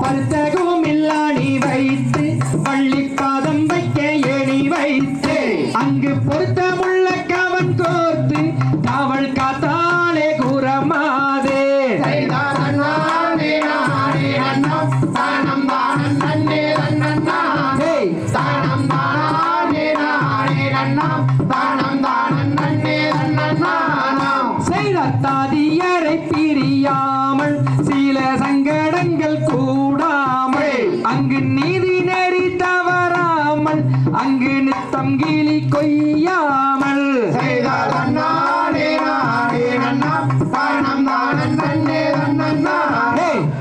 பருத்தகும் இல்லாணி வைத்து பள்ளி பாதம் வைக்க எணி வைத்து அங்கு பொருத்தமுள்ள கவன் கோர்த்து காவல் காத்தாலே கூறமாதே. செய்த தாதியரை பிரியாமல் சங்கடங்கள் கூடாமல் அங்கு நீதி நெறி தவறாமல் அங்கு நித்தம் கிளி கொய்யாமல்.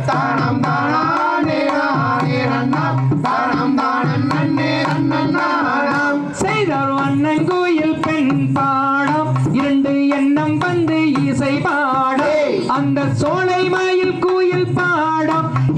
தானம் தானே தானம் தானம் நன்னே நன்னாடாம் செய்தார் வண்ணன் கோயில் பெண் பாடம் இரண்டு எண்ணம் வந்து இசை பாடம். அந்த சோலை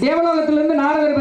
தேவலோகத்திலிருந்து நாரதர்